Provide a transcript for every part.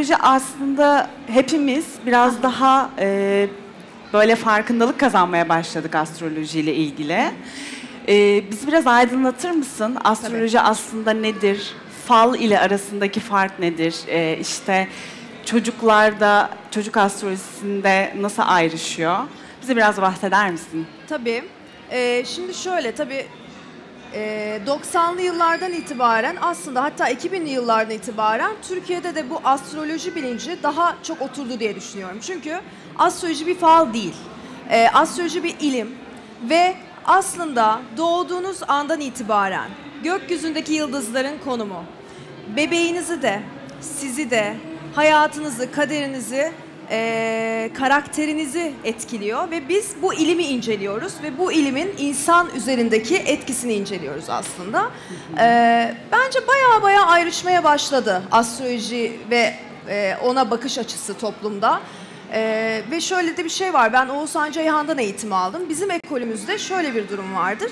astroloji aslında hepimiz biraz daha e, böyle farkındalık kazanmaya başladık astrolojiyle ilgili. E, bizi biraz aydınlatır mısın? Astroloji aslında nedir? Fal ile arasındaki fark nedir? E, işte çocuklarda, çocuk astrolojisinde nasıl ayrışıyor? Bize biraz bahseder misin? Tabii. Ee, şimdi şöyle tabii e, 90'lı yıllardan itibaren aslında hatta 2000'li yıllardan itibaren Türkiye'de de bu astroloji bilinci daha çok oturdu diye düşünüyorum. Çünkü astroloji bir fal değil. Ee, astroloji bir ilim ve aslında doğduğunuz andan itibaren gökyüzündeki yıldızların konumu, bebeğinizi de, sizi de, hayatınızı, kaderinizi, eee, karakterinizi etkiliyor ve biz bu ilimi inceliyoruz ve bu ilimin insan üzerindeki etkisini inceliyoruz aslında. Eee, bence baya baya ayrışmaya başladı astroloji ve eee, ona bakış açısı toplumda. Eee, ve şöyle de bir şey var. Ben Oğuzhan Ceyhan'dan eğitim aldım. Bizim ekolümüzde şöyle bir durum vardır.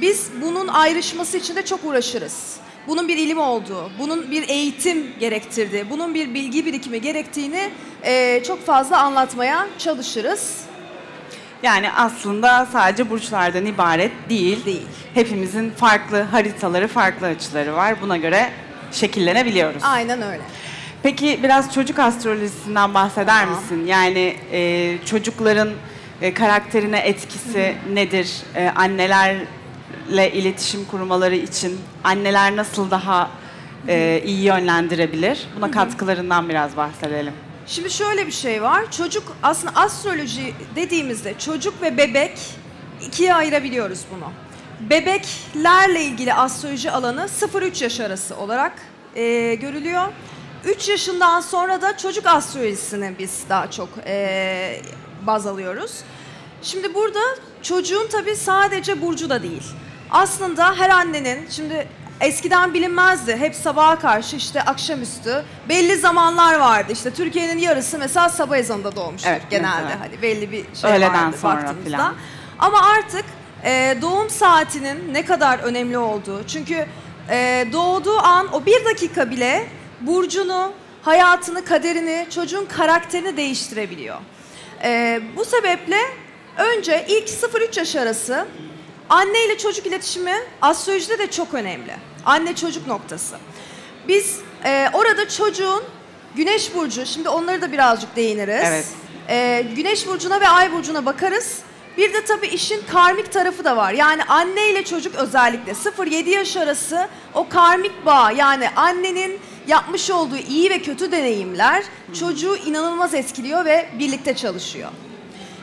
Biz bunun ayrışması için de çok uğraşırız. Bunun bir ilim olduğu, bunun bir eğitim gerektirdiği, bunun bir bilgi birikimi gerektiğini eee, çok fazla anlatmaya çalışırız. Yani aslında sadece burçlardan ibaret değil. Değil. Hepimizin farklı haritaları, farklı açıları var. Buna göre şekillenebiliyoruz. Aynen öyle. Peki biraz çocuk astrolojisinden bahseder Tamam. misin? Yani e, çocukların e, karakterine etkisi nedir? E, annelerle iletişim kurmaları için anneler nasıl daha e, iyi yönlendirebilir? Buna katkılarından biraz bahsedelim. Şimdi şöyle bir şey var. Çocuk aslında astroloji dediğimizde çocuk ve bebek ikiye ayırabiliyoruz bunu. Bebeklerle ilgili astroloji alanı 0-3 yaş arası olarak e, görülüyor. 3 yaşından sonra da çocuk astrolojisini biz daha çok e, baz alıyoruz. Şimdi burada çocuğun tabii sadece burcu da değil. Aslında her annenin şimdi eskiden bilinmezdi. Hep sabaha karşı işte akşamüstü belli zamanlar vardı. İşte Türkiye'nin yarısı mesela sabah ezanında doğmuştur Evet, genelde. mesela. Hani belli bir şey Öğleden vardı sonra baktığımızda. filan. Ama artık e, doğum saatinin ne kadar önemli olduğu. Çünkü e, doğduğu an o bir dakika bile burcunu, hayatını, kaderini, çocuğun karakterini değiştirebiliyor. E, bu sebeple önce ilk 0-3 yaş arası anne ile çocuk iletişimi astrolojide de çok önemli. Anne çocuk noktası. Biz e, orada çocuğun güneş burcu, şimdi onları da birazcık değiniriz. Evet. E, güneş burcuna ve ay burcuna bakarız. Bir de tabii işin karmik tarafı da var. Yani anne ile çocuk özellikle 0-7 yaş arası o karmik bağ yani annenin yapmış olduğu iyi ve kötü deneyimler çocuğu inanılmaz etkiliyor ve birlikte çalışıyor.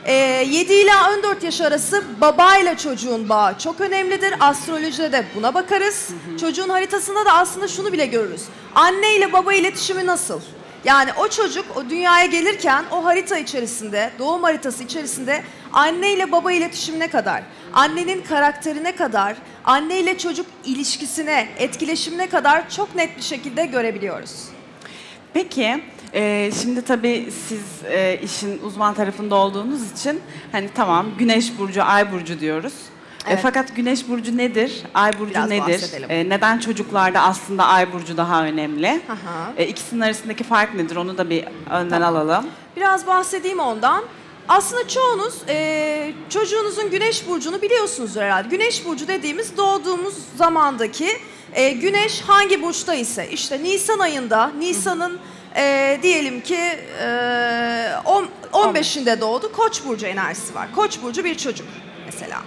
Ee, 7 ila 14 yaş arası babayla çocuğun bağı çok önemlidir. Astrolojide de buna bakarız. Çocuğun haritasında da aslında şunu bile görürüz. Anne ile baba iletişimi nasıl? Yani o çocuk o dünyaya gelirken o harita içerisinde, doğum haritası içerisinde anne ile baba iletişimi ne kadar? Annenin karakterine kadar, anne ile çocuk ilişkisine, etkileşimine kadar çok net bir şekilde görebiliyoruz. Peki, e, şimdi tabii siz e, işin uzman tarafında olduğunuz için hani tamam Güneş burcu, Ay burcu diyoruz. E, Evet. fakat Güneş burcu nedir? Ay burcu Biraz nedir? bahsedelim. E, neden çocuklarda aslında Ay burcu daha önemli? Aha. E, ikisinin arasındaki fark nedir? Onu da bir önden alalım. Biraz bahsedeyim ondan. Aslında çoğunuz eee, çocuğunuzun güneş burcunu biliyorsunuzdur herhalde. Güneş burcu dediğimiz doğduğumuz zamandaki eee, güneş hangi burçta ise işte Nisan ayında Nisan'ın eee, diyelim ki on- 15'inde doğdu Koç burcu enerjisi var. Koç burcu bir çocuk mesela.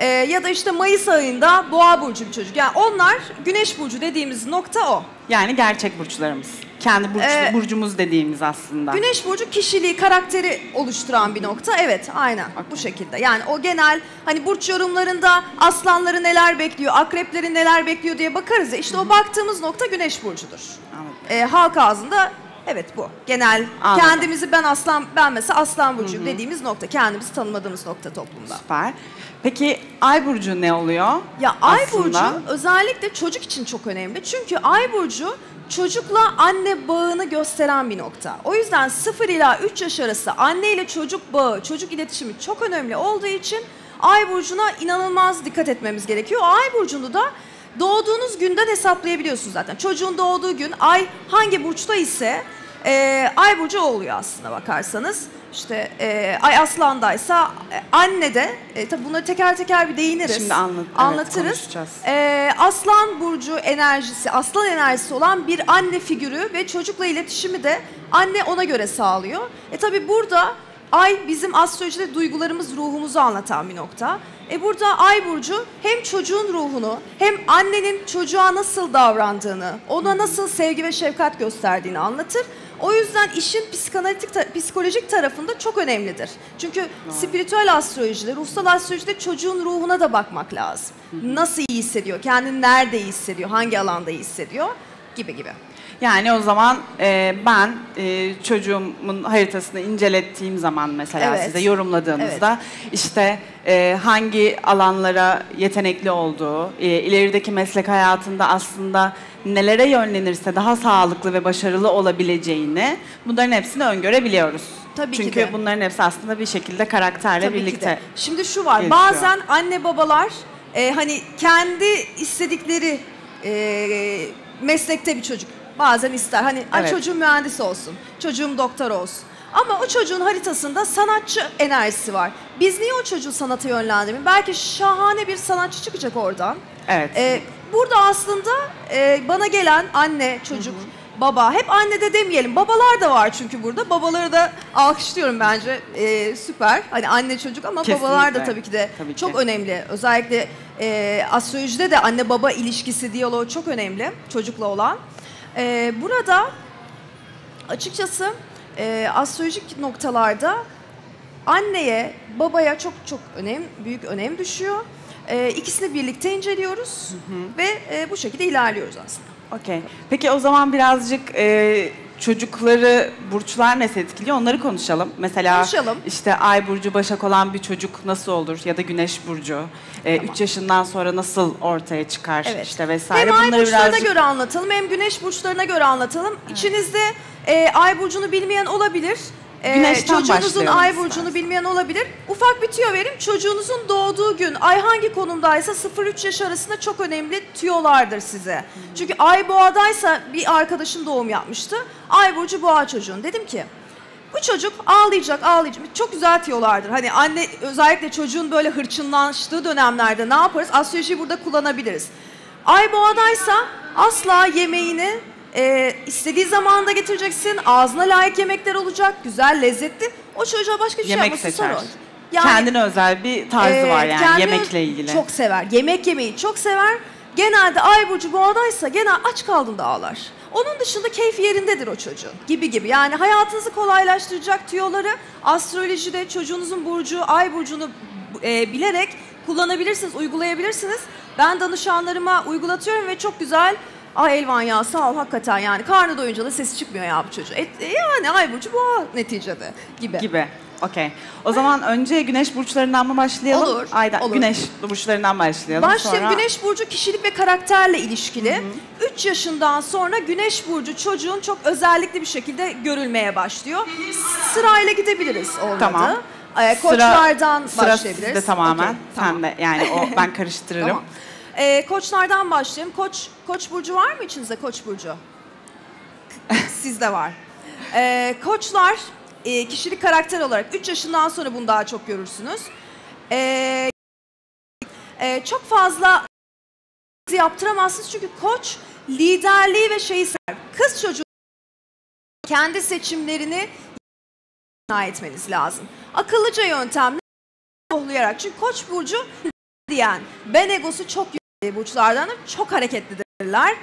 Eee, ya da işte Mayıs ayında Boğa burcu bir çocuk. Yani onlar güneş burcu dediğimiz nokta o. Yani gerçek burçlarımız. Kendi burç, E, burcumuz dediğimiz aslında. Güneş burcu kişiliği, karakteri oluşturan bir nokta. Evet, aynen bu şekilde. Yani o genel hani burç yorumlarında aslanları neler bekliyor, akrepleri neler bekliyor diye bakarız ya. İşte o baktığımız nokta Güneş burcudur. Anladım. Ee, halk ağzında evet bu. Genel Anladım. kendimizi ben aslan ben mesela aslan burcuyum dediğimiz nokta. Kendimizi tanımadığımız nokta toplumda. Süper. Peki Ay burcu ne oluyor? Ya Ay aslında? burcu özellikle çocuk için çok önemli. Çünkü Ay burcu çocukla anne bağını gösteren bir nokta. O yüzden 0 ila 3 yaş arası anne ile çocuk bağı, çocuk iletişimi çok önemli olduğu için Ay burcuna inanılmaz dikkat etmemiz gerekiyor. Ay burcunu da doğduğunuz günden hesaplayabiliyorsunuz zaten. Çocuğun doğduğu gün ay hangi burçta ise e, Ay burcu oluyor aslında bakarsanız. İşte e, Ay Aslan'daysa e, anne de e, tabii bunları teker teker bir değiniriz. Şimdi anlat- evet, anlatırız. konuşacağız. E, Aslan burcu enerjisi, aslan enerjisi olan bir anne figürü ve çocukla iletişimi de anne ona göre sağlıyor. E tabii burada Ay bizim astrolojide duygularımız, ruhumuzu anlatan bir nokta. E burada Ay burcu hem çocuğun ruhunu hem annenin çocuğa nasıl davrandığını, ona nasıl sevgi ve şefkat gösterdiğini anlatır. O yüzden işin psikanalitik ta- psikolojik tarafında çok önemlidir. Çünkü spiritüel astrolojide, ruhsal astrolojide çocuğun ruhuna da bakmak lazım. Nasıl iyi hissediyor, kendini nerede iyi hissediyor, hangi alanda iyi hissediyor gibi gibi. Yani o zaman e, ben e, çocuğumun haritasını incelettiğim zaman mesela Evet. size yorumladığınızda işte e, hangi alanlara yetenekli olduğu, e, ilerideki meslek hayatında aslında nelere yönlenirse daha sağlıklı ve başarılı olabileceğini bunların hepsini öngörebiliyoruz. Tabii ki Çünkü de. bunların hepsi aslında bir şekilde karakterle Tabii ki birlikte. de. Şimdi şu var, gelişiyor. bazen anne babalar e, hani kendi istedikleri e, meslekte bir çocuk bazen ister. Hani "Ay, Evet. çocuğum mühendis olsun, çocuğum doktor olsun. Ama o çocuğun haritasında sanatçı enerjisi var. Biz niye o çocuğu sanata yönlendirmeyelim? Belki şahane bir sanatçı çıkacak oradan. Evet. Ee, burada aslında e, bana gelen anne, çocuk, baba, hep anne de demeyelim. Babalar da var çünkü burada. Babaları da alkışlıyorum bence. Ee, süper. Hani anne çocuk ama babalar da Kesinlikle. tabii ki de Tabii ki. çok önemli. Özellikle e, astrolojide de anne baba ilişkisi, diyaloğu çok önemli çocukla olan. Ee, burada açıkçası e, astrolojik noktalarda anneye, babaya çok çok önem, büyük önem düşüyor. Ee, ikisini birlikte inceliyoruz ve e, bu şekilde ilerliyoruz aslında. Okey. Peki o zaman birazcık e, çocukları burçlar nasıl etkiliyor onları konuşalım. Mesela Konuşalım. işte ay burcu başak olan bir çocuk nasıl olur ya da güneş burcu 3 Tamam. yaşından sonra nasıl ortaya çıkar Evet. işte vesaire Hem ay bunları burçlarına birazcık göre anlatalım hem güneş burçlarına göre anlatalım. İçinizde e, ay burcunu bilmeyen olabilir. E, Güneşten çocuğunuzun başlayalım ay istersen. burcunu bilmeyen olabilir. Ufak bir tüyo vereyim. Çocuğunuzun doğduğu gün ay hangi konumdaysa 0-3 yaş arasında çok önemli tüyolardır size. Hmm. Çünkü ay boğadaysa bir arkadaşım doğum yapmıştı. Ay burcu boğa çocuğun. Dedim ki bu çocuk ağlayacak, ağlayacak. Çok güzel tiyolardır. Hani anne özellikle çocuğun böyle hırçınlaştığı dönemlerde ne yaparız? Astrolojiyi burada kullanabiliriz. Ay boğadaysa asla yemeğini e, istediği zamanda getireceksin. Ağzına layık yemekler olacak. Güzel, lezzetli. O çocuğa başka bir şey yemek yapması seçer. sorun. Kendine özel bir tarzı Ee, var yani yemekle ilgili. Çok sever. Yemek yemeyi çok sever. Genelde ay burcu boğadaysa genel aç kaldığında ağlar. Onun dışında keyif yerindedir o çocuğun gibi gibi. Yani hayatınızı kolaylaştıracak tüyoları astrolojide çocuğunuzun burcu, ay burcunu e, bilerek kullanabilirsiniz, uygulayabilirsiniz. Ben danışanlarıma uygulatıyorum ve çok güzel Ay Elvan ya sağ ol hakikaten yani karnı doyunca da sesi çıkmıyor ya bu çocuğu. E, e, yani ay burcu boğa neticede gibi. gibi. Okey. O zaman önce güneş burçlarından mı başlayalım? Olur, Aydan, olur. Güneş burçlarından başlayalım. Başlayalım. Sonra... Güneş burcu kişilik ve karakterle ilişkili. 3 yaşından sonra Güneş burcu çocuğun çok özellikli bir şekilde görülmeye başlıyor. Sırayla gidebiliriz olmadı. Tamam. Ee, koçlardan sıra başlayabiliriz. sizde tamamen. Sen tamam. de yani o ben karıştırırım. Tamam. Ee, koçlardan başlayalım. Koç Koç burcu var mı içinizde Koç burcu? Sizde var. Ee, koçlar e, kişilik karakter olarak 3 yaşından sonra bunu daha çok görürsünüz. Ee, e, çok fazla yaptıramazsınız çünkü koç liderliği ve şeyi sever. Kız çocuğu kendi seçimlerini ikna etmeniz lazım. Akıllıca yöntemle kohlayarak. Çünkü koç burcu diyen ben egosu çok yüksek burçlardandır. Çok hareketlidirler.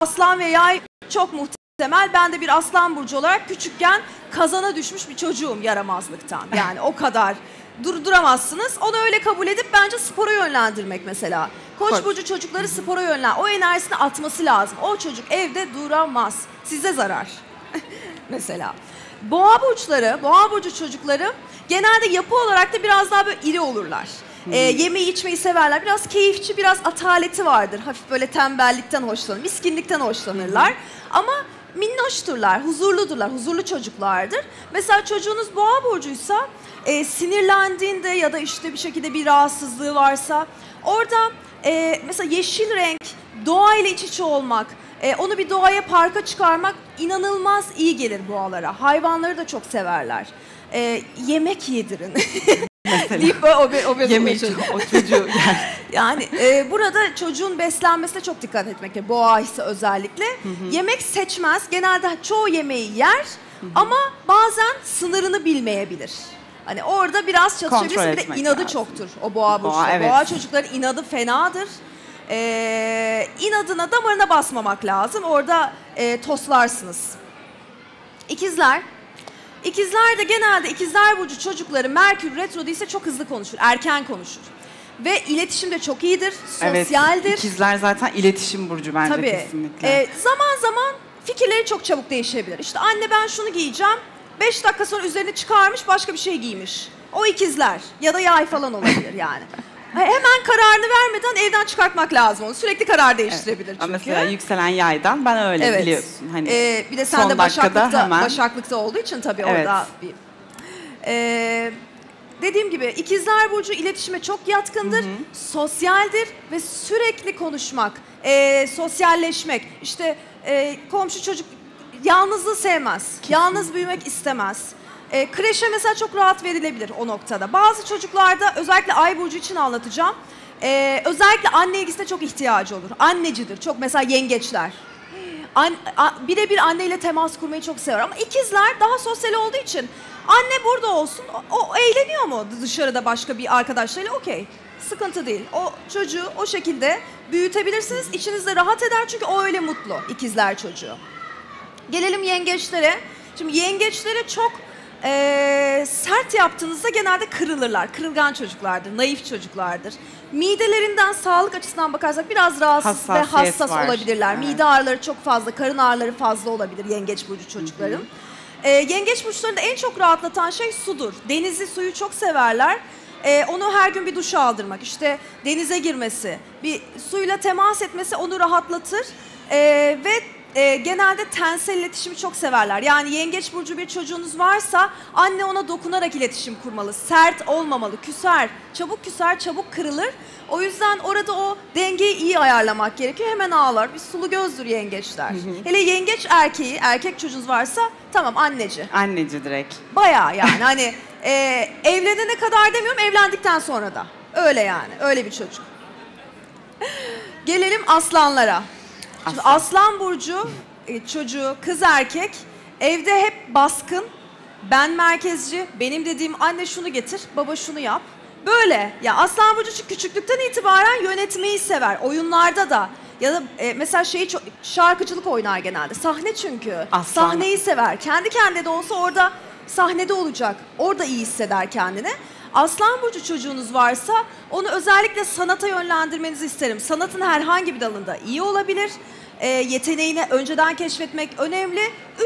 Aslan ve yay çok muhtemel. Ben de bir aslan burcu olarak küçükken kazana düşmüş bir çocuğum yaramazlıktan. Yani o kadar durduramazsınız. Onu öyle kabul edip bence spora yönlendirmek mesela. Koç, Koç. burcu çocukları spora yönlen. O enerjisini atması lazım. O çocuk evde duramaz. Size zarar. mesela. Boğa burçları, boğa burcu çocukları genelde yapı olarak da biraz daha böyle iri olurlar. Ee, yemeği içmeyi severler. Biraz keyifçi, biraz ataleti vardır. Hafif böyle tembellikten hoşlanır, miskinlikten hoşlanırlar. Ama minnoşturlar, huzurludurlar, huzurlu çocuklardır. Mesela çocuğunuz boğa burcuysa e, sinirlendiğinde ya da işte bir şekilde bir rahatsızlığı varsa orada e, mesela yeşil renk, doğayla iç içe olmak, e, onu bir doğaya parka çıkarmak inanılmaz iyi gelir boğalara. Hayvanları da çok severler. E, yemek yedirin. Mesela. deyip böyle obe, obez Yemek o çocuğu yer. Yani e, burada çocuğun beslenmesine çok dikkat etmek gerekiyor. Boğa ise özellikle. Yemek seçmez. Genelde çoğu yemeği yer ama bazen sınırını bilmeyebilir. Hani orada biraz çalışabilirsin. Kontrol Bir de inadı lazım. çoktur o boğa burcu. Boğa, evet. Boğa çocukların inadı fenadır. Ee, inadına damarına basmamak lazım. Orada e, toslarsınız. İkizler. İkizler de genelde ikizler burcu çocukları Merkür retro değilse çok hızlı konuşur, erken konuşur. Ve iletişim de çok iyidir, sosyaldir. Evet, ikizler zaten iletişim burcu bence Tabii. kesinlikle. Ee, zaman zaman fikirleri çok çabuk değişebilir. İşte anne ben şunu giyeceğim. Beş dakika sonra üzerine çıkarmış başka bir şey giymiş. O ikizler ya da yay falan olabilir yani. Hemen kararını vermeden evden çıkartmak lazım onu. Sürekli karar değiştirebilir Ama çünkü. Mesela yükselen yaydan ben öyle Evet. biliyorsun. Hani Ee, bir de sen de başaklıkta, hemen- başaklıkta olduğu için tabii Evet. orada bir... Ee, dediğim gibi ikizler burcu iletişime çok yatkındır, sosyaldir ve sürekli konuşmak, ee, sosyalleşmek. İşte ee, komşu çocuk yalnızlığı sevmez, yalnız büyümek istemez. Ee, kreşe mesela çok rahat verilebilir o noktada. Bazı çocuklarda özellikle ay burcu için anlatacağım. ee, özellikle anne ilgisine çok ihtiyacı olur. Annecidir. Çok mesela yengeçler. An, birebir anneyle temas kurmayı çok sever ama ikizler daha sosyal olduğu için anne burada olsun o, o eğleniyor mu dışarıda başka bir arkadaşlarıyla okey sıkıntı değil o çocuğu o şekilde büyütebilirsiniz içinizde rahat eder çünkü o öyle mutlu ikizler çocuğu. Gelelim yengeçlere. Şimdi yengeçlere çok eee, sert yaptığınızda genelde kırılırlar. Kırılgan çocuklardır, naif çocuklardır. Midelerinden sağlık açısından bakarsak biraz rahatsız ve hassas var. olabilirler. Evet. Mide ağrıları çok fazla, karın ağrıları fazla olabilir yengeç burcu çocukların. Eee, yengeç burçlarında en çok rahatlatan şey sudur. Denizi, suyu çok severler. Eee, onu her gün bir duş aldırmak, işte denize girmesi, bir suyla temas etmesi onu rahatlatır. Eee, ve e, genelde tensel iletişimi çok severler. Yani yengeç burcu bir çocuğunuz varsa anne ona dokunarak iletişim kurmalı. Sert olmamalı, küser, çabuk küser, çabuk kırılır. O yüzden orada o dengeyi iyi ayarlamak gerekiyor. Hemen ağlar. Bir sulu gözdür yengeçler. Hele yengeç erkeği, erkek çocuğunuz varsa tamam anneci. Anneci direkt. Bayağı yani hani e, evlenene kadar demiyorum evlendikten sonra da. Öyle yani öyle bir çocuk. Gelelim aslanlara. Şimdi Aslan. burcu e, çocuğu kız erkek evde hep baskın, ben merkezci, benim dediğim anne şunu getir, baba şunu yap. Böyle ya aslan burcu çünkü küçüklükten itibaren yönetmeyi sever. Oyunlarda da ya da e, mesela şeyi çok şarkıcılık oynar genelde. Sahne çünkü. Aslan. Sahneyi sever. Kendi kendine de olsa orada sahnede olacak. Orada iyi hisseder kendini. Aslan burcu çocuğunuz varsa onu özellikle sanata yönlendirmenizi isterim. Sanatın herhangi bir dalında iyi olabilir. Ee, yeteneğini önceden keşfetmek önemli.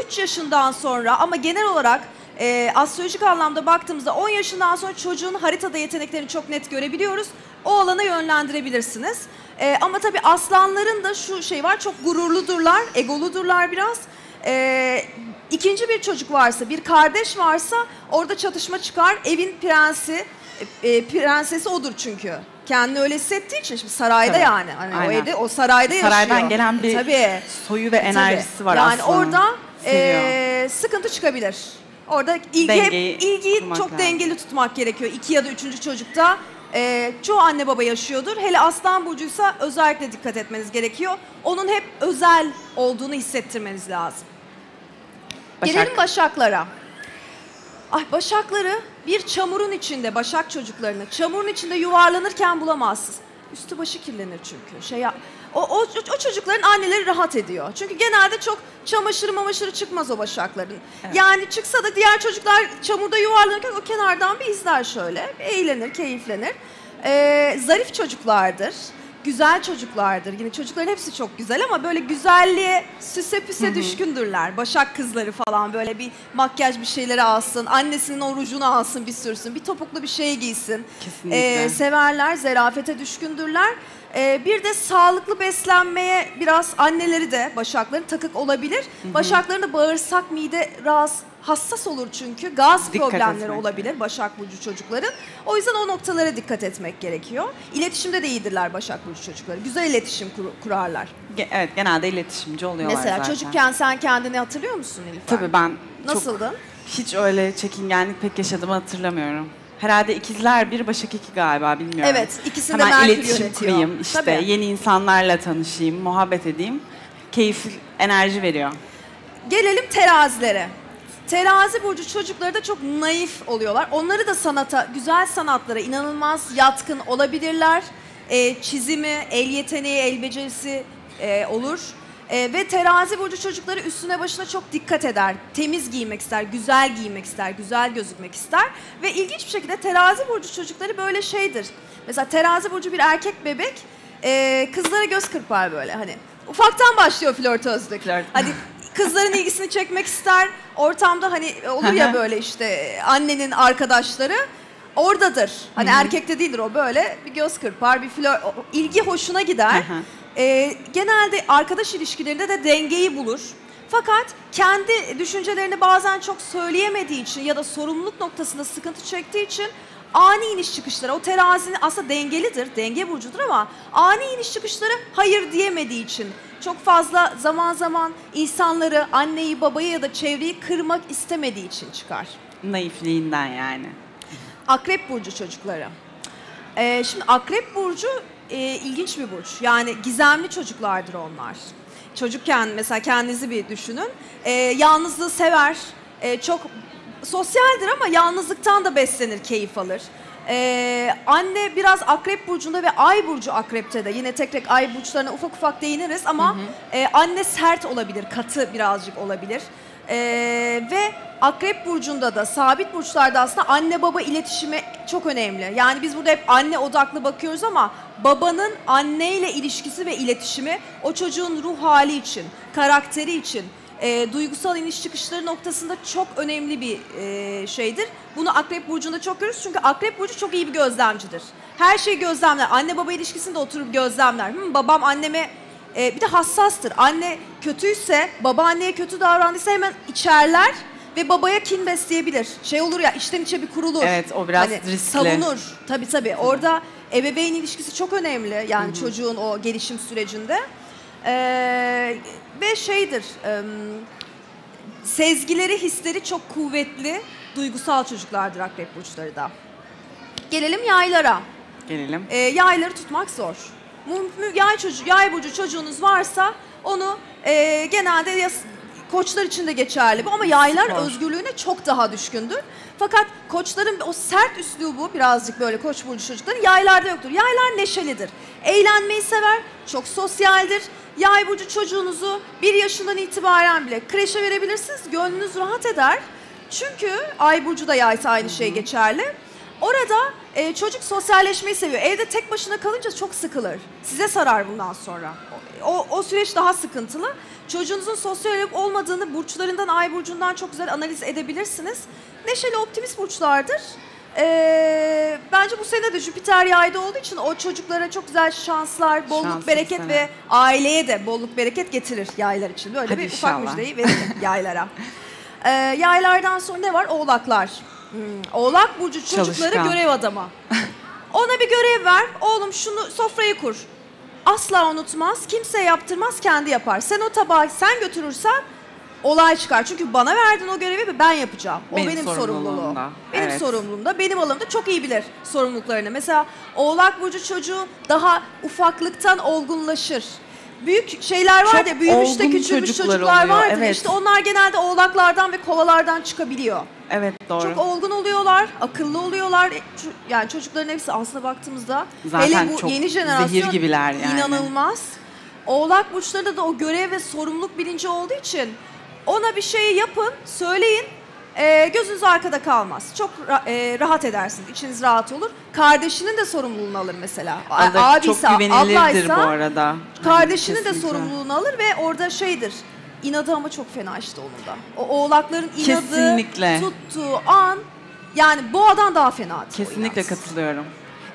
3 yaşından sonra ama genel olarak e, astrolojik anlamda baktığımızda 10 yaşından sonra çocuğun haritada yeteneklerini çok net görebiliyoruz. O alana yönlendirebilirsiniz. Ee, ama tabii aslanların da şu şey var çok gururludurlar, egoludurlar biraz. Ee, ikinci bir çocuk varsa, bir kardeş varsa orada çatışma çıkar. Evin prensi, e, e, prensesi odur çünkü. Kendini öyle hissettiği için şimdi sarayda Tabii. yani. Hani o Aynen. evde o sarayda yaşıyor. Saraydan gelen bir Tabii. soyu ve enerjisi Tabii. var yani aslanın. orada Seviyor. e, sıkıntı çıkabilir. Orada ilgi, Dengeyi ilgiyi çok lazım. dengeli tutmak gerekiyor. İki ya da üçüncü çocukta e, çoğu anne baba yaşıyordur. Hele aslan burcuysa özellikle dikkat etmeniz gerekiyor. Onun hep özel olduğunu hissettirmeniz lazım. Başak. Gelelim başaklara. Ay başakları bir çamurun içinde başak çocuklarını çamurun içinde yuvarlanırken bulamazsınız. Üstü başı kirlenir çünkü. Şey o, o, o çocukların anneleri rahat ediyor. Çünkü genelde çok çamaşırı mamaşırı çıkmaz o başakların. Yani çıksa da diğer çocuklar çamurda yuvarlanırken o kenardan bir izler şöyle. Bir eğlenir, keyiflenir. Ee, zarif çocuklardır. Güzel çocuklardır. Yine çocukların hepsi çok güzel ama böyle güzelliğe, süse püse düşkündürler. Başak kızları falan böyle bir makyaj bir şeyleri alsın. Annesinin o rujunu alsın bir sürsün. Bir topuklu bir şey giysin. Kesinlikle. Ee, severler, zerafete düşkündürler. Ee, bir de sağlıklı beslenmeye biraz anneleri de başakların takık olabilir. Başakların da bağırsak, mide rahatsız hassas olur çünkü. Gaz Dikkat problemleri etmek. olabilir Başak Burcu çocukların. O yüzden o noktalara dikkat etmek gerekiyor. İletişimde de iyidirler Başak Burcu çocukları. Güzel iletişim kur- kurarlar. Ge- evet genelde iletişimci oluyorlar Mesela zaten. çocukken sen kendini hatırlıyor musun Nilüfer? Tabii ben çok Nasıldın? hiç öyle çekingenlik pek yaşadığımı hatırlamıyorum. Herhalde ikizler bir, Başak iki galiba bilmiyorum. Evet, ikisini de Hemen Merkür iletişim yönetiyor. kurayım, işte Tabii. yeni insanlarla tanışayım, muhabbet edeyim. Keyifli, enerji veriyor. Gelelim terazilere. Terazi burcu çocukları da çok naif oluyorlar. Onları da sanata, güzel sanatlara inanılmaz yatkın olabilirler. Ee, çizimi, el yeteneği, el becerisi e, olur. Ee, ve terazi burcu çocukları üstüne başına çok dikkat eder. Temiz giymek ister, güzel giymek ister, güzel gözükmek ister. Ve ilginç bir şekilde terazi burcu çocukları böyle şeydir. Mesela terazi burcu bir erkek bebek e, kızlara göz kırpar böyle hani. Ufaktan başlıyor flörtözlük. Flört. Hani kızların ilgisini çekmek ister. Ortamda hani olur ya böyle işte annenin arkadaşları oradadır. Hani erkekte değildir o böyle bir göz kırpar, bir flör, ilgi hoşuna gider. Ee, genelde arkadaş ilişkilerinde de dengeyi bulur. Fakat kendi düşüncelerini bazen çok söyleyemediği için ya da sorumluluk noktasında sıkıntı çektiği için ani iniş çıkışları, o terazinin aslında dengelidir, denge burcudur ama ani iniş çıkışları hayır diyemediği için çok fazla zaman zaman insanları, anneyi, babayı ya da çevreyi kırmak istemediği için çıkar. Naifliğinden yani. Akrep burcu çocukları. Ee, şimdi Akrep burcu e, ilginç bir burç. Yani gizemli çocuklardır onlar. Çocukken mesela kendinizi bir düşünün. Ee, yalnızlığı sever. Ee, çok sosyaldir ama yalnızlıktan da beslenir, keyif alır. Ee, anne biraz Akrep burcunda ve Ay burcu Akrep'te de yine tek tek Ay burçlarına ufak ufak değiniriz ama e, anne sert olabilir, katı birazcık olabilir. Ee, ve Akrep burcunda da sabit burçlarda aslında anne baba iletişimi çok önemli. Yani biz burada hep anne odaklı bakıyoruz ama babanın anneyle ilişkisi ve iletişimi o çocuğun ruh hali için, karakteri için, e, duygusal iniş çıkışları noktasında çok önemli bir e, şeydir. Bunu Akrep Burcu'nda çok görürüz çünkü Akrep Burcu çok iyi bir gözlemcidir. Her şeyi gözlemler. Anne baba ilişkisini de oturup gözlemler. Hı, babam anneme e, bir de hassastır. Anne kötüyse, baba anneye kötü davrandıysa hemen içerler ve babaya kin besleyebilir. Şey olur ya içten içe bir kurulur. Evet, o biraz riskli. Savunur. Tabii tabii. Orada ebeveyn ilişkisi çok önemli. Yani çocuğun o gelişim sürecinde. Ee, ve şeydir, em, sezgileri, hisleri çok kuvvetli, duygusal çocuklardır akrep burçları da. Gelelim yaylara. Gelelim. E, yayları tutmak zor. Yay, çocuğu, yay burcu çocuğunuz varsa onu e, genelde yas- koçlar için de geçerli bu ama yaylar Spor. özgürlüğüne çok daha düşkündür. Fakat koçların o sert üslubu birazcık böyle koç burcu çocukların yaylarda yoktur. Yaylar neşelidir. Eğlenmeyi sever, çok sosyaldir. Yay burcu çocuğunuzu bir yaşından itibaren bile kreşe verebilirsiniz. Gönlünüz rahat eder. Çünkü Ay burcu da yaysa aynı şey geçerli. Orada e, çocuk sosyalleşmeyi seviyor. Evde tek başına kalınca çok sıkılır. Size sarar bundan sonra. O, o süreç daha sıkıntılı. Çocuğunuzun sosyal olup olmadığını burçlarından, ay burcundan çok güzel analiz edebilirsiniz. Neşeli, optimist burçlardır. Ee, bence bu sene de Jüpiter yayda olduğu için o çocuklara çok güzel şanslar, bolluk, Şanslı bereket sene. ve aileye de bolluk, bereket getirir yaylar için. Böyle Hadi bir ufak inşallah. müjdeyi verelim yaylara. Ee, yaylardan sonra ne var? Oğlaklar. Hmm, Oğlak burcu çocukları Çalışkan. görev adamı. Ona bir görev ver. Oğlum şunu sofrayı kur. Asla unutmaz. Kimseye yaptırmaz. Kendi yapar. Sen o tabağı sen götürürsen olay çıkar. Çünkü bana verdin o görevi ve ben yapacağım. O Benim benim, sorumluluğum. sorumluluğumda. Benim Evet. sorumluluğumda. Benim alanımda çok iyi bilir sorumluluklarını. Mesela Oğlak burcu çocuğu daha ufaklıktan olgunlaşır. Büyük şeyler var Çok ya büyümüş de küçülmüş çocuklar çocuklar oluyor, vardır. evet. İşte onlar genelde oğlaklardan ve kovalardan çıkabiliyor. Evet doğru. Çok olgun oluyorlar, akıllı oluyorlar. E, Yani çocukların hepsi aslına baktığımızda Zaten hele bu çok yeni jenerasyon zehir gibiler yani. inanılmaz. Oğlak burçlarında da o görev ve sorumluluk bilinci olduğu için ona bir şeyi yapın, söyleyin. e, gözünüz arkada kalmaz. Çok e, rahat edersiniz. içiniz rahat olur. Kardeşinin de sorumluluğunu alır mesela. A- O da çok abiyse, güvenilirdir ablaysa bu arada. Kardeşinin de Kesinlikle. sorumluluğunu alır ve orada şeydir. İnadı ama çok fena işte onun da. O oğlakların inadı Kesinlikle. tuttuğu an yani boğadan daha fenadır. o Kesinlikle katılıyorum.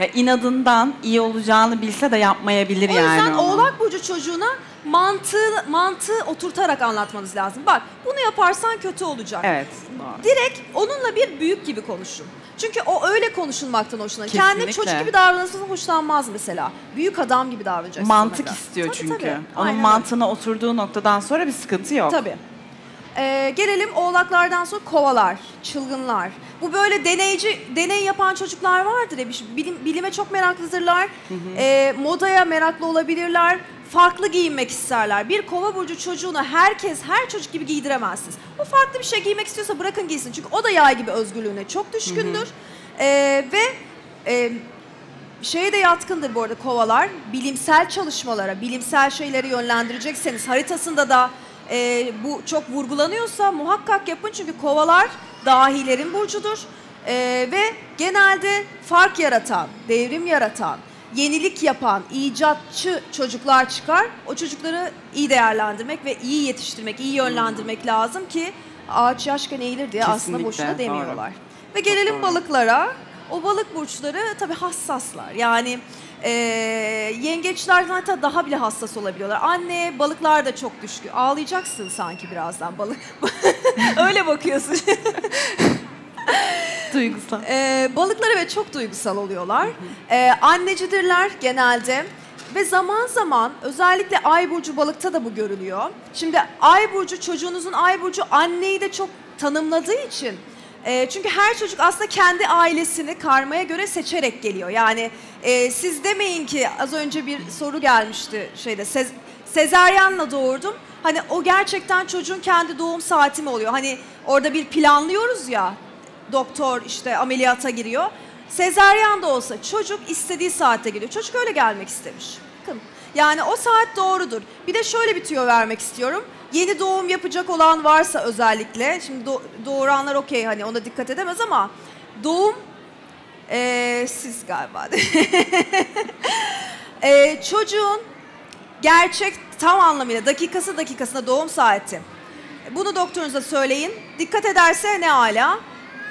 Ya inadından iyi olacağını bilse de yapmayabilir O yani. yüzden onu. Oğlak Burcu çocuğuna mantığı, mantığı oturtarak anlatmanız lazım. Bak bunu yaparsan kötü olacak. Evet. Doğru. Direkt onunla bir büyük gibi konuşun. Çünkü o öyle konuşulmaktan hoşlanır. Kendi çocuk gibi davranırsanız hoşlanmaz mesela. Büyük adam gibi davranacaksın. Mantık istiyor Tabii, çünkü. tabii. Onun Aynen mantığına oturduğu noktadan sonra bir sıkıntı yok. Tabii. Ee, gelelim oğlaklardan sonra kovalar, çılgınlar. Bu böyle deneyici, deney yapan çocuklar vardır ya, bilim, bilime çok meraklıdırlar, Ee, modaya meraklı olabilirler, farklı giyinmek isterler. Bir kova burcu çocuğunu herkes, her çocuk gibi giydiremezsiniz. O farklı bir şey giymek istiyorsa bırakın giysin. Çünkü o da yay gibi özgürlüğüne çok düşkündür. Ee, ve e, şeye de yatkındır bu arada kovalar. Bilimsel çalışmalara, bilimsel şeyleri yönlendirecekseniz haritasında da e, bu çok vurgulanıyorsa muhakkak yapın. Çünkü kovalar dahilerin burcudur. E, ve genelde fark yaratan, devrim yaratan, yenilik yapan, icatçı çocuklar çıkar. O çocukları iyi değerlendirmek ve iyi yetiştirmek, iyi yönlendirmek lazım ki ağaç yaşken eğilir diye aslında Kesinlikle, boşuna doğru. demiyorlar. Ve gelelim doğru. balıklara. O balık burçları tabii hassaslar. Yani e, yengeçler zaten daha bile hassas olabiliyorlar. Anne balıklar da çok düşkün. Ağlayacaksın sanki birazdan balık. Öyle bakıyorsun. Duygusal. E, balıklar evet çok duygusal oluyorlar. E, annecidirler genelde. Ve zaman zaman özellikle ay burcu balıkta da bu görülüyor. Şimdi ay burcu çocuğunuzun ay burcu anneyi de çok tanımladığı için e, çünkü her çocuk aslında kendi ailesini karmaya göre seçerek geliyor. Yani e, siz demeyin ki az önce bir soru gelmişti şeyde sez, sezaryenle doğurdum. Hani o gerçekten çocuğun kendi doğum saati mi oluyor? Hani orada bir planlıyoruz ya doktor işte ameliyata giriyor. Sezaryen de olsa çocuk istediği saatte geliyor. Çocuk öyle gelmek istemiş. Bakın yani o saat doğrudur. Bir de şöyle bir tüyo vermek istiyorum. Yeni doğum yapacak olan varsa özellikle, şimdi do- doğuranlar okey hani ona dikkat edemez ama doğum ee, siz galiba. Ee, çocuğun gerçek tam anlamıyla dakikası dakikasına doğum saati. Bunu doktorunuza söyleyin. Dikkat ederse ne ala.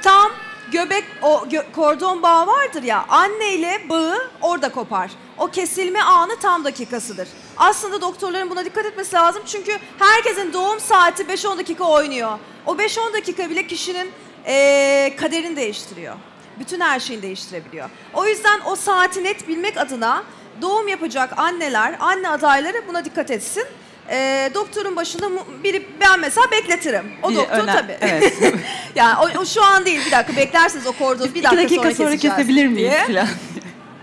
Tam göbek o gö- kordon bağı vardır ya anne ile bağı orada kopar. O kesilme anı tam dakikasıdır. Aslında doktorların buna dikkat etmesi lazım çünkü herkesin doğum saati 5-10 dakika oynuyor. O 5-10 dakika bile kişinin eee, kaderini değiştiriyor. Bütün her şeyini değiştirebiliyor. O yüzden o saati net bilmek adına doğum yapacak anneler, anne adayları buna dikkat etsin. Ee, doktorun başında biri ben mesela bekletirim. O doktor önem- tabii. evet. yani o, o şu an değil bir dakika beklersiniz o kordonu bir dakika, dakika sonra, keseceğiz kesebilir miyiz diye. falan.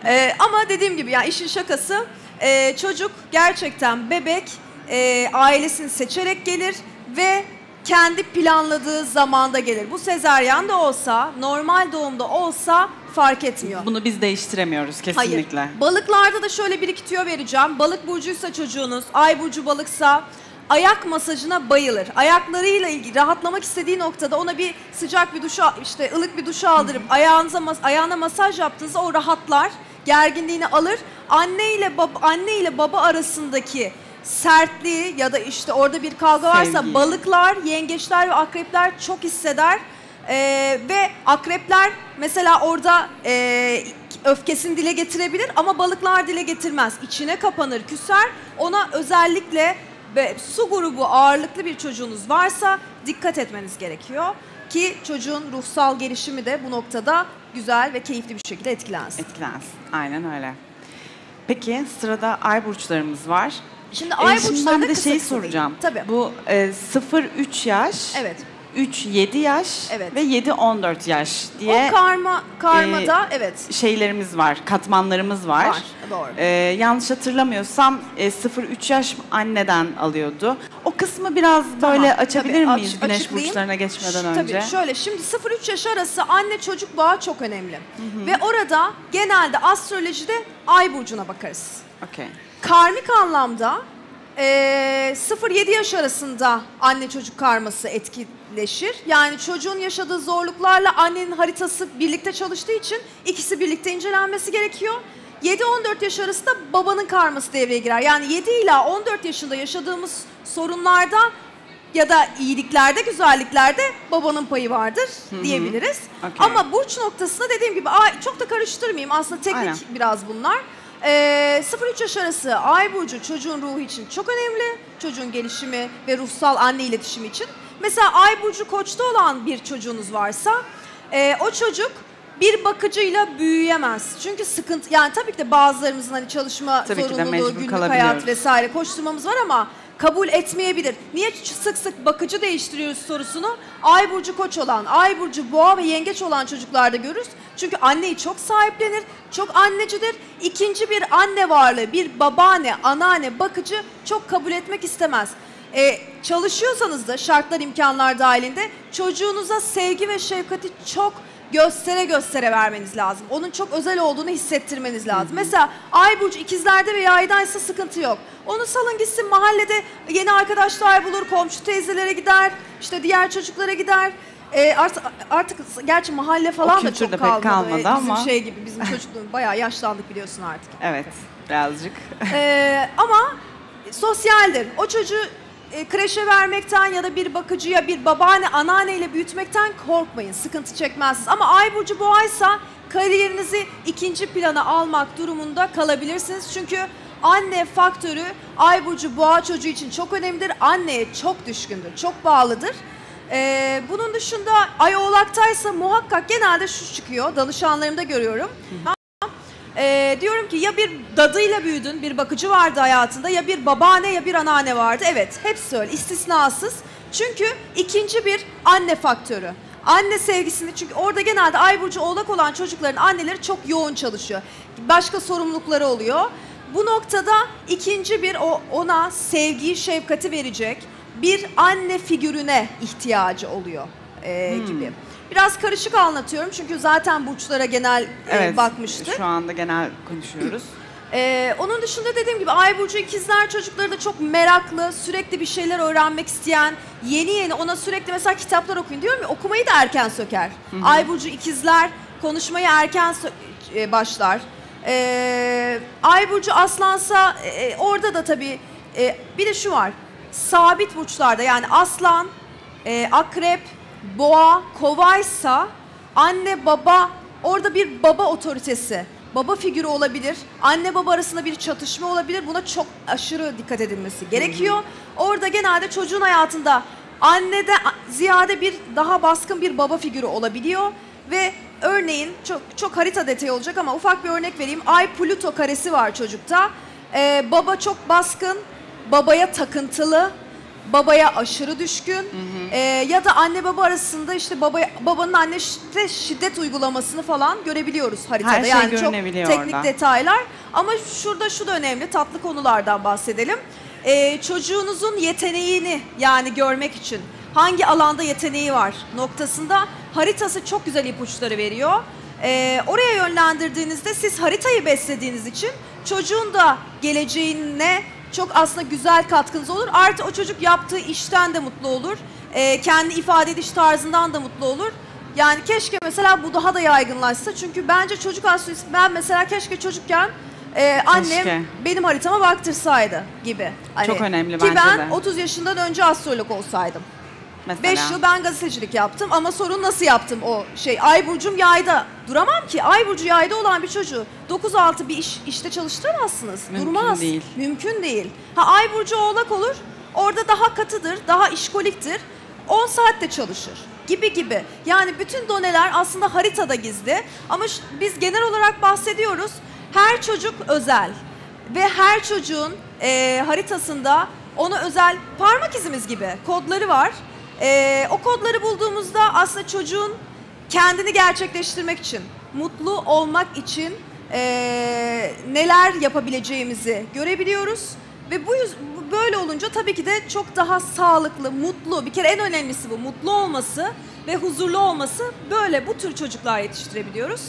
Ee, ama dediğim gibi yani işin şakası e, çocuk gerçekten bebek e, ailesini seçerek gelir ve kendi planladığı zamanda gelir. Bu sezaryen de olsa, normal doğumda olsa fark etmiyor. Bunu biz değiştiremiyoruz kesinlikle. Hayır. Balıklarda da şöyle bir iki tüyo vereceğim. Balık burcuysa çocuğunuz, ay burcu balıksa ayak masajına bayılır. Ayaklarıyla ilgili rahatlamak istediği noktada ona bir sıcak bir duş al- işte ılık bir duş aldırıp ayağınıza ayağına masaj yaptığınızda o rahatlar, gerginliğini alır. Anne ile baba anne ile baba arasındaki sertliği ya da işte orada bir kavga varsa Sevgi. balıklar, yengeçler ve akrepler çok hisseder. Ee, ve akrepler mesela orada e, öfkesini dile getirebilir ama balıklar dile getirmez. İçine kapanır, küser. Ona özellikle ve su grubu ağırlıklı bir çocuğunuz varsa dikkat etmeniz gerekiyor ki çocuğun ruhsal gelişimi de bu noktada güzel ve keyifli bir şekilde etkilensin. Etkilensin. Aynen öyle. Peki sırada ay burçlarımız var. Şimdi ay şimdi burçları ben da de kısa şeyi soracağım. Tabii. Bu e, 0-3 yaş, Evet. 3-7 yaş Evet. ve 7-14 yaş diye o karma karmada evet şeylerimiz var, katmanlarımız var. var. Doğru. Ee, yanlış hatırlamıyorsam e, 0-3 yaş anneden alıyordu. O kısmı biraz böyle Tamam, açabilir tabii, miyiz aç- güneş açıklayayım. burçlarına geçmeden Ş- önce? Tabii şöyle şimdi 0-3 yaş arası anne çocuk bağı çok önemli. Ve orada genelde astrolojide ay burcuna bakarız. Okey. Karmik anlamda eee 0-7 yaş arasında anne çocuk karması etkileşir. Yani çocuğun yaşadığı zorluklarla annenin haritası birlikte çalıştığı için ikisi birlikte incelenmesi gerekiyor. 7-14 yaş arasında babanın karması devreye girer. Yani 7 ila 14 yaşında yaşadığımız sorunlarda ya da iyiliklerde, güzelliklerde babanın payı vardır diyebiliriz. Okey. Ama burç noktasında dediğim gibi çok da karıştırmayayım. Aslında teknik Aynen. biraz bunlar. Ee, 0-3 yaş arası ay burcu çocuğun ruhu için çok önemli. Çocuğun gelişimi ve ruhsal anne iletişimi için. Mesela ay burcu koçta olan bir çocuğunuz varsa e, o çocuk bir bakıcıyla büyüyemez. Çünkü sıkıntı yani tabii ki de bazılarımızın hani çalışma Tabii zorunluluğu, günlük hayat vesaire koşturmamız var ama kabul etmeyebilir. Niye sık sık bakıcı değiştiriyoruz sorusunu ay burcu koç olan, ay burcu boğa ve yengeç olan çocuklarda görürüz. Çünkü anneyi çok sahiplenir, çok annecidir. İkinci bir anne varlığı, bir babaanne, anneanne, bakıcı çok kabul etmek istemez. Ee, çalışıyorsanız da şartlar imkanlar dahilinde çocuğunuza sevgi ve şefkati çok göstere göstere vermeniz lazım. Onun çok özel olduğunu hissettirmeniz lazım. Mesela ay burcu ikizlerde ve yaydaysa sıkıntı yok. Onu salın gitsin mahallede yeni arkadaşlar bulur, komşu teyzelere gider, işte diğer çocuklara gider. Ee, artık, artık gerçi mahalle falan da çok kalmadı. kalmadı Ee, bizim ama. şey gibi bizim çocukluğumuz bayağı yaşlandık biliyorsun artık. Evet, birazcık. Ee, ama sosyaldir. O çocuğu e, kreşe vermekten ya da bir bakıcıya, bir babaanne, anneanneyle büyütmekten korkmayın. Sıkıntı çekmezsiniz. Ama ay burcu boğaysa kariyerinizi ikinci plana almak durumunda kalabilirsiniz. Çünkü anne faktörü ay burcu boğa çocuğu için çok önemlidir. Anneye çok düşkündür, çok bağlıdır. Ee, bunun dışında ay oğlaktaysa muhakkak genelde şu çıkıyor. Danışanlarımda görüyorum. Ee, diyorum ki ya bir dadıyla büyüdün, bir bakıcı vardı hayatında ya bir babaanne ya bir anneanne vardı. Evet, hepsi öyle, istisnasız. Çünkü ikinci bir anne faktörü. Anne sevgisini çünkü orada genelde ay burcu oğlak olan çocukların anneleri çok yoğun çalışıyor. Başka sorumlulukları oluyor. Bu noktada ikinci bir o ona sevgiyi, şefkati verecek bir anne figürüne ihtiyacı oluyor ee, gibi. Biraz karışık anlatıyorum çünkü zaten burçlara genel e, Evet, bakmıştık. şu anda genel konuşuyoruz. Ee, onun dışında dediğim gibi Ay Burcu ikizler çocukları da çok meraklı, sürekli bir şeyler öğrenmek isteyen, yeni yeni ona sürekli mesela kitaplar okuyun diyorum ya okumayı da erken söker. Ay Burcu ikizler konuşmayı erken sö- e, başlar. Ee, Ay Burcu aslansa e, e, orada da tabii e, bir de şu var. Sabit burçlarda yani aslan, e, akrep, boğa, kovaysa anne baba orada bir baba otoritesi, baba figürü olabilir. Anne baba arasında bir çatışma olabilir. Buna çok aşırı dikkat edilmesi gerekiyor. Orada genelde çocuğun hayatında annede ziyade bir daha baskın bir baba figürü olabiliyor ve örneğin çok çok harita detayı olacak ama ufak bir örnek vereyim. Ay Plüto karesi var çocukta. Ee, baba çok baskın, babaya takıntılı, babaya aşırı düşkün Ee, ya da anne baba arasında işte baba babanın anne şiddet, şiddet uygulamasını falan görebiliyoruz haritada. Her şey yani çok teknik orada. detaylar ama şurada şu da önemli tatlı konulardan bahsedelim. Ee, çocuğunuzun yeteneğini yani görmek için hangi alanda yeteneği var noktasında haritası çok güzel ipuçları veriyor. Ee, oraya yönlendirdiğinizde siz haritayı beslediğiniz için çocuğun da geleceğine çok aslında güzel katkınız olur. Artı o çocuk yaptığı işten de mutlu olur. Ee, kendi ifade ediş tarzından da mutlu olur. Yani keşke mesela bu daha da yaygınlaşsa. Çünkü bence çocuk astrolojisi ben mesela keşke çocukken e, annem Keşke. benim haritama baktırsaydı gibi. Hani, Çok önemli ki bence ben de. 30 yaşından önce astrolog olsaydım. Mesela. 5 yıl ben gazetecilik yaptım ama sorun nasıl yaptım o şey Ay burcum yayda. Duramam ki. Ay burcu yayda olan bir çocuğu 9-6 bir iş işte çalıştıramazsınız. Mümkün Durmaz. değil. Mümkün değil. Ha Ay burcu oğlak olur. Orada daha katıdır, daha işkoliktir. 10 saatte çalışır gibi gibi. Yani bütün doneler aslında haritada gizli. Ama biz genel olarak bahsediyoruz. Her çocuk özel ve her çocuğun e, haritasında ona özel parmak izimiz gibi kodları var. E, o kodları bulduğumuzda aslında çocuğun kendini gerçekleştirmek için, mutlu olmak için e, neler yapabileceğimizi görebiliyoruz. Ve bu böyle olunca tabii ki de çok daha sağlıklı, mutlu, bir kere en önemlisi bu, mutlu olması ve huzurlu olması böyle bu tür çocuklar yetiştirebiliyoruz.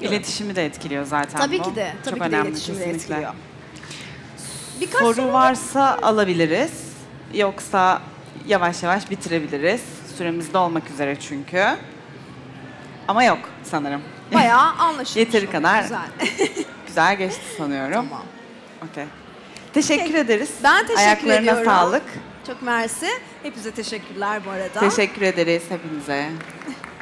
İletişimi de etkiliyor zaten Tabii bu. ki de, tabii Çok ki de önemli iletişimi de kesinlikle. etkiliyor. Birkaç Soru soru varsa alabiliriz. Yoksa yavaş yavaş bitirebiliriz. Süremiz de olmak üzere çünkü. Ama yok sanırım. bayağı anlaşılmış. Yeteri kadar. Güzel. Güzel geçti sanıyorum. tamam. Okey. Teşekkür Peki. ederiz. Ben teşekkür Ayaklarına ediyorum. sağlık. Çok mersi. Hepinize teşekkürler bu arada. Teşekkür ederiz hepinize.